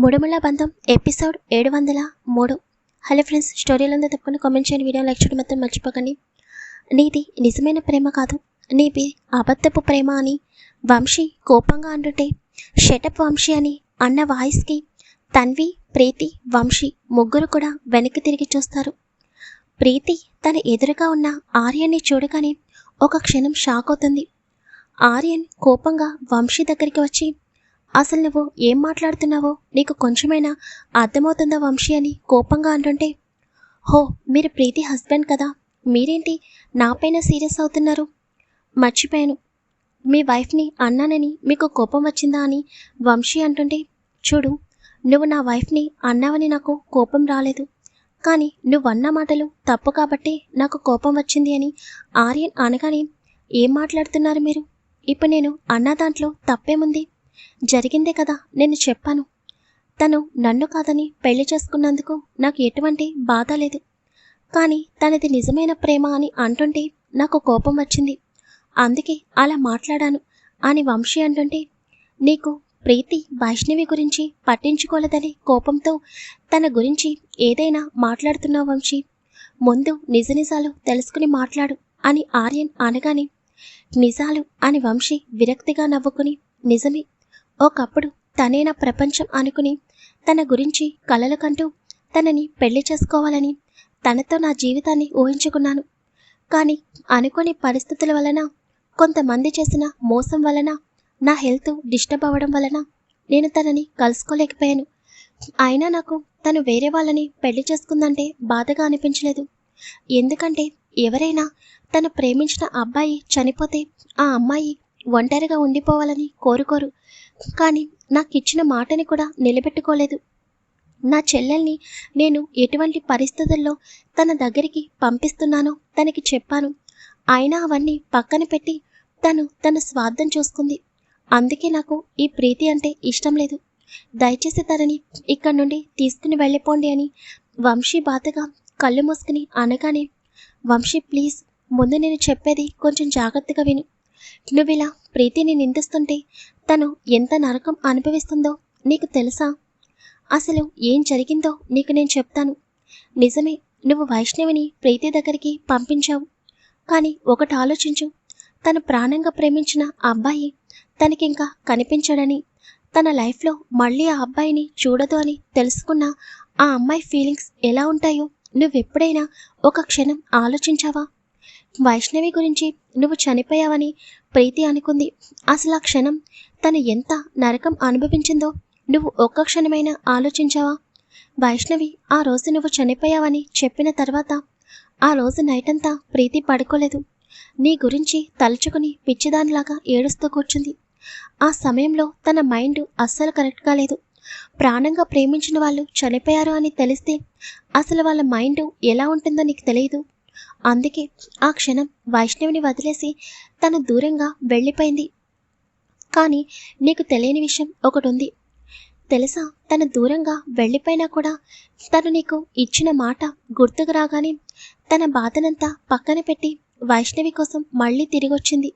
మూడుముళ్ళ బంధం ఎపిసోడ్ ఏడు వందల మూడు. హలో ఫ్రెండ్స్ స్టోరీలంతా తప్పకుండా కామెంట్ చేయండి. వీడియో లైక్ చేయడం మాత్రం మర్చిపోకండి. నీది నిజమైన ప్రేమ కాదు. నీది అబద్ధపు ప్రేమ అని వంశీ కోపంగా అంటుంటే షటప్ వంశీ అని అన్న వాయిస్కి తన్వి ప్రీతి వంశీ ముగ్గురు కూడా వెనక్కి తిరిగి చూస్తారు. ప్రీతి తన ఎదురుగా ఉన్న ఆర్యన్ని చూడగానే ఒక క్షణం షాక్ అవుతుంది. ఆర్యన్ కోపంగా వంశీ దగ్గరికి వచ్చి అసలు నువ్వు ఏం మాట్లాడుతున్నావో? నీకు కొంచెమైనా అర్థమవుతుందా వంశీ అని కోపంగా అంటుంటే హో మీరు ప్రీతి హస్బెండ్ కదా. మీరేంటి నాపైన సీరియస్ అవుతున్నారు? మర్చిపోయాను. మీ వైఫ్ని అన్నానని మీకు కోపం వచ్చిందా అని వంశీ అంటుంటే చూడు నువ్వు నా వైఫ్ని అన్నావని నాకు కోపం రాలేదు. కానీ నువ్వన్న మాటలు తప్పు కాబట్టి నాకు కోపం వచ్చింది అని ఆర్యన్ అనగానే ఏం మాట్లాడుతున్నారు మీరు? ఇప్పుడు నేను అన్న దాంట్లో తప్పేముంది? జరిగిందే కదా నేను చెప్పాను. తను నన్ను కాదని పెళ్ళి చేసుకున్నందుకు నాకు ఎటువంటి బాధ లేదు. కానీ తనది నిజమైన ప్రేమ అని అంటుంటే నాకు కోపం వచ్చింది. అందుకే అలా మాట్లాడాను. అని వంశీ అంటుంటే నీకు ప్రీతి వైష్ణవి గురించి పట్టించుకోలేదని కోపంతో తన గురించి ఏదైనా మాట్లాడుతున్నావు వంశీ. ముందు నిజ నిజాలు తెలుసుకుని మాట్లాడు అని ఆర్యన్ అనగానే నిజాలు అని వంశీ విరక్తిగా నవ్వుకుని నిజమే ఒకప్పుడు తనే నా ప్రపంచం అనుకుని తన గురించి కలలు కంటూ తనని పెళ్ళి చేసుకోవాలని తనతో నా జీవితాన్ని ఊహించుకున్నాను. కానీ అనుకోని పరిస్థితుల వలన కొంతమంది చేసిన మోసం వలన నా హెల్త్ డిస్టర్బ్ అవ్వడం వలన నేను తనని కలుసుకోలేకపోయాను. అయినా నాకు తను వేరే వాళ్ళని పెళ్ళి చేసుకుందంటే బాధగా అనిపించలేదు. ఎందుకంటే ఎవరైనా తను ప్రేమించిన అబ్బాయి చనిపోతే ఆ అమ్మాయి ఒంటరిగా ఉండిపోవాలని కోరుకోరు. కానీ నాకు ఇచ్చిన మాటని కూడా నిలబెట్టుకోలేదు. నా చెల్లెల్ని నేను ఎటువంటి పరిస్థితుల్లో తన దగ్గరికి పంపిస్తున్నానో తనకి చెప్పాను. అయినా అవన్నీ పక్కన పెట్టి తను తన స్వార్థం చూసుకుంది. అందుకే నాకు ఈ ప్రీతి అంటే ఇష్టం లేదు. దయచేసి తనని ఇక్కడి నుండి తీసుకుని వెళ్ళిపోండి అని వంశీ బాధగా కళ్ళు మూసుకుని అనగానే వంశీ ప్లీజ్ ముందు నేను చెప్పేది కొంచెం జాగ్రత్తగా విను. ఇలా ప్రీతిని నిందిస్తుంటే తను ఎంత నరకం అనుభవిస్తుందో నీకు తెలుసా? అసలు ఏం జరిగిందో నీకు నేను చెప్తాను. నిజమే నువ్వు వైష్ణవిని ప్రీతి దగ్గరికి పంపించావు. కానీ ఒకటి ఆలోచించు. తను ప్రాణంగా ప్రేమించిన అబ్బాయి తనకింకా కనిపించడని తన లైఫ్లో మళ్ళీ ఆ అబ్బాయిని చూడదు అని తెలుసుకున్న ఆ అమ్మాయి ఫీలింగ్స్ ఎలా ఉంటాయో నువ్వెప్పుడైనా ఒక క్షణం ఆలోచించావా? వైష్ణవి గురించి నువ్వు చనిపోయావని ప్రీతి అనుకుంది. అసలు ఆ క్షణం తను ఎంత నరకం అనుభవించిందో నువ్వు ఒక్క క్షణమైనా ఆలోచించావా? వైష్ణవి ఆ రోజు నువ్వు చనిపోయావని చెప్పిన తర్వాత ఆ రోజు నైట్ అంతా ప్రీతి పడుకోలేదు. నీ గురించి తలుచుకుని పిచ్చిదానిలాగా ఏడుస్తూ కూర్చుంది. ఆ సమయంలో తన మైండ్ అస్సలు కరెక్ట్గా లేదు ప్రాణంగా ప్రేమించిన వాళ్ళు చనిపోయారు అని తెలిస్తే అసలు వాళ్ళ మైండ్ ఎలా ఉంటుందో నీకు తెలియదు? అందుకే ఆ క్షణం వైష్ణవిని వదిలేసి తను దూరంగా వెళ్ళిపోయింది. కానీ నీకు తెలియని విషయం ఒకటి ఉంది తెలుసా? తను దూరంగా వెళ్ళిపోయినా కూడా తను నీకు ఇచ్చిన మాట గుర్తుకు రాగానే తన బాధనంతా పక్కన పెట్టి వైష్ణవి కోసం మళ్ళీ తిరిగొచ్చింది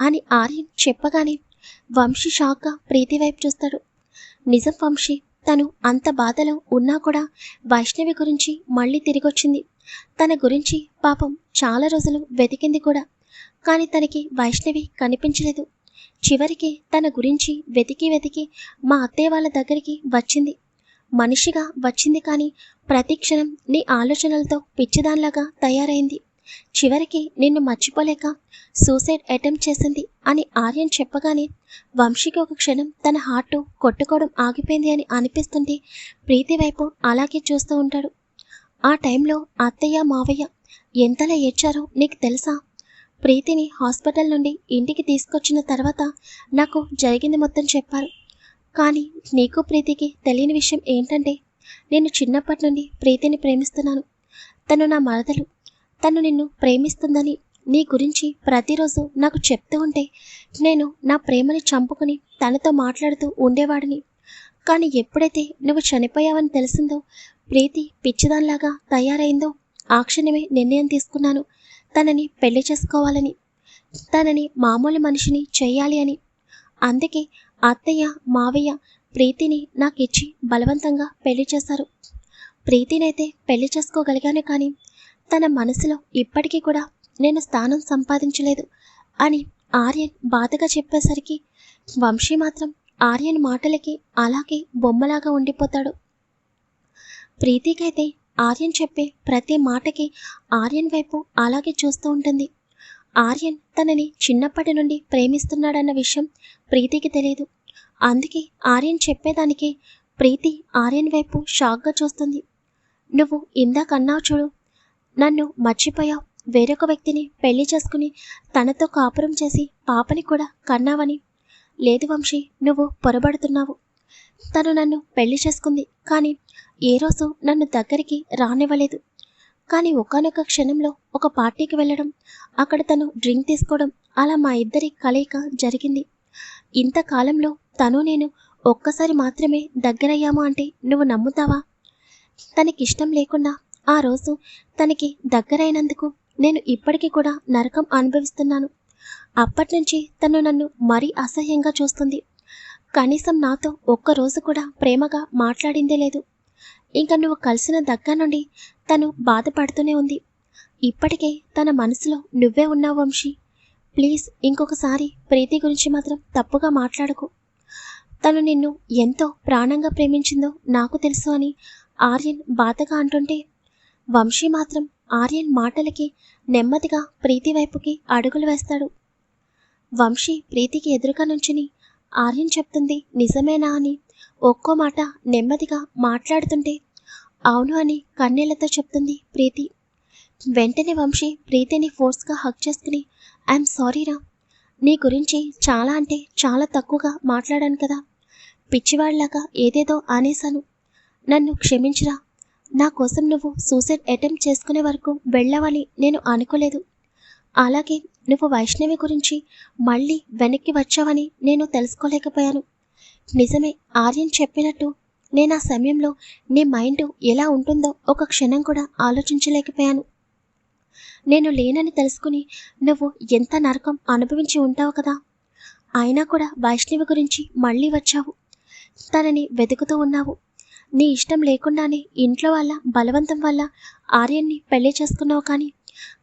అని ఆర్యన్ చెప్పగానే వంశీ షాక్గా ప్రీతి వైపు చూస్తాడు. నిజం వంశీ తను అంత బాధలో ఉన్నా కూడా వైష్ణవి గురించి మళ్ళీ తిరిగొచ్చింది. తన గురించి పాపం చాలా రోజులు వెతికింది కూడా. కానీ తనకి వైష్ణవి కనిపించలేదు. చివరికి తన గురించి వెతికి వెతికి మా అత్తయ్య వాళ్ళ దగ్గరికి వచ్చింది. మనిషిగా వచ్చింది కానీ ప్రతి క్షణం నీ ఆలోచనలతో పిచ్చిదాన్లాగా తయారైంది. చివరికి నిన్ను మర్చిపోలేక సూసైడ్ అటెంప్ట్ చేసింది అని ఆర్యన్ చెప్పగానే వంశీకి ఒక క్షణం తన హార్ట్ కొట్టుకోవడం ఆగిపోయింది అని అనిపిస్తుంటే ప్రీతి వైపు అలాగే చూస్తూ ఉంటాడు. ఆ టైంలో అత్తయ్య మావయ్య ఎంతలా ఏడ్చారో నీకు తెలుసా? ప్రీతిని హాస్పిటల్ నుండి ఇంటికి తీసుకొచ్చిన తర్వాత నాకు జరిగింది మొత్తం చెప్పారు. కానీ నీకు ప్రీతికి తెలియని విషయం ఏంటంటే నేను చిన్నప్పటి నుండి ప్రీతిని ప్రేమిస్తున్నాను. తను నా మరదలు తను నిన్ను ప్రేమిస్తుందని నీ గురించి ప్రతిరోజు నాకు చెప్తూ ఉంటే నేను నా ప్రేమని చంపుకుని తనతో మాట్లాడుతూ ఉండేవాడిని. కానీ ఎప్పుడైతే నువ్వు చనిపోయావని తెలిసిందో ప్రీతి పిచ్చిదానిలాగా తయారైందో ఆ క్షణమే నిర్ణయం తీసుకున్నాను. తనని పెళ్ళి చేసుకోవాలని తనని మామూలు మనిషిని చేయాలి అని. అందుకే అత్తయ్య మావయ్య ప్రీతిని నాకిచ్చి బలవంతంగా పెళ్ళి చేశారు. ప్రీతినైతే పెళ్ళి చేసుకోగలిగాను కానీ తన మనసులో ఇప్పటికీ కూడా నేను స్థానం సంపాదించలేదు అని ఆర్యన్ బాధగా చెప్పేసరికి వంశీ మాత్రం ఆర్యన్ మాటలకి అలాగే బొమ్మలాగా ఉండిపోతాడు. ప్రీతికైతే ఆర్యన్ చెప్పే ప్రతి మాటకి ఆర్యన్ వైపు అలాగే చూస్తూ ఉంటుంది. ఆర్యన్ తనని చిన్నప్పటి నుండి ప్రేమిస్తున్నాడన్న విషయం ప్రీతికి తెలియదు. అందుకే ఆర్యన్ చెప్పేదానికి ప్రీతి ఆర్యన్ వైపు షాక్గా చూస్తుంది. నువ్వు ఇందాకన్నావు చూడు నన్ను మర్చిపోయావు. వేరొక వ్యక్తిని పెళ్ళి చేసుకుని తనతో కాపురం చేసి పాపని కూడా కన్నావని. లేదు వంశీ నువ్వు పొరబడుతున్నావు. తను నన్ను పెళ్ళి చేసుకుంది కానీ ఏ రోజు నన్ను దగ్గరికి రానివ్వలేదు. కానీ ఒకనొక క్షణంలో ఒక పార్టీకి వెళ్ళడం అక్కడ తను డ్రింక్ తీసుకోవడం అలా మా ఇద్దరి కలయిక జరిగింది. ఇంతకాలంలో తను నేను ఒక్కసారి మాత్రమే దగ్గరయ్యాము అంటే నువ్వు నమ్ముతావా? తనకిష్టం లేకుండా ఆ రోజు తనకి దగ్గరైనందుకు నేను ఇప్పటికీ కూడా నరకం అనుభవిస్తున్నాను. అప్పటి నుంచి తను నన్ను మరీ అసహ్యంగా చూస్తుంది. కనీసం నాతో ఒక్కరోజు కూడా ప్రేమగా మాట్లాడిందే లేదు. ఇంకా నువ్వు కలిసిన దగ్గర నుండి తను బాధపడుతూనే ఉంది. ఇప్పటికే తన మనసులో నువ్వే ఉన్నావు వంశీ. ప్లీజ్ ఇంకొకసారి ప్రీతి గురించి మాత్రం తప్పుగా మాట్లాడకు. తను నిన్ను ఎంతో ప్రాణంగా ప్రేమించిందో నాకు తెలుసు అని ఆర్యన్ బాధగా అంటుంటే వంశీ మాత్రం ఆర్యన్ మాటలకి నెమ్మదిగా ప్రీతి వైపుకి అడుగులు వేస్తాడు. వంశీ ప్రీతికి ఎదురుగా నుంచుని ఆర్యన్ చెప్తుంది నిజమేనా అని. ఒక్కో మాట నెమ్మదిగా మాట్లాడుతుంటే అవును అని కన్నీళ్ళతో చెప్తుంది ప్రీతి. వెంటనే వంశీ ప్రీతిని ఫోర్స్గా హక్ చేసుకుని ఐఎమ్ సారీరా నీ గురించి చాలా అంటే చాలా తక్కువగా మాట్లాడాను కదా. పిచ్చివాడిలాగా ఏదేదో ఆనేశాను నన్ను క్షమించరా. నా కోసం నువ్వు సూసైడ్ అటెంప్ట్ చేసుకునే వరకు వెళ్ళావని నేను అనుకోలేదు. అలాగే నువ్వు వైష్ణవి గురించి మళ్ళీ వెనక్కి వచ్చావని నేను తెలుసుకోలేకపోయాను. నిజమే ఆర్యన్ చెప్పినట్టు నేను ఆ సమయంలో నీ మైండ్ ఎలా ఉంటుందో ఒక క్షణం కూడా ఆలోచించలేకపోయాను. నేను లేనని తెలుసుకుని నువ్వు ఎంత నరకం అనుభవించి ఉంటావు కదా? అయినా కూడా వైష్ణవి గురించి మళ్ళీ వచ్చావు. తనని వెతుకుతూ ఉన్నావు. నీ ఇష్టం లేకుండానే ఇంట్లో వల్ల బలవంతం వల్ల ఆర్యన్ని పెళ్ళి చేసుకున్నావు కానీ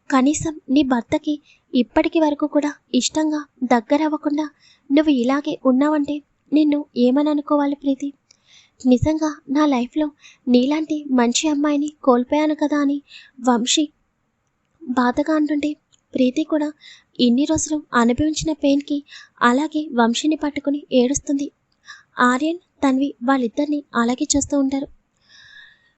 కనీసం నీ భర్తకి ఇప్పటికి వరకు కూడా ఇష్టంగా దగ్గర అవ్వకుండా నువ్వు ఇలాగే ఉన్నావంటే నిన్ను ఏమని అనుకోవాలి ప్రీతి? నిజంగా నా లైఫ్లో నీలాంటి మంచి అమ్మాయిని కోల్పోయాను కదా అని వంశీ బాధగా అంటుంటే ప్రీతి కూడా ఇన్ని రోజులు అనుభవించిన పెయిన్కి అలాగే వంశీని పట్టుకుని ఏడుస్తుంది. ఆర్యన్ తన్వి వాళ్ళిద్దరిని అలాగే చూస్తూ ఉంటారు.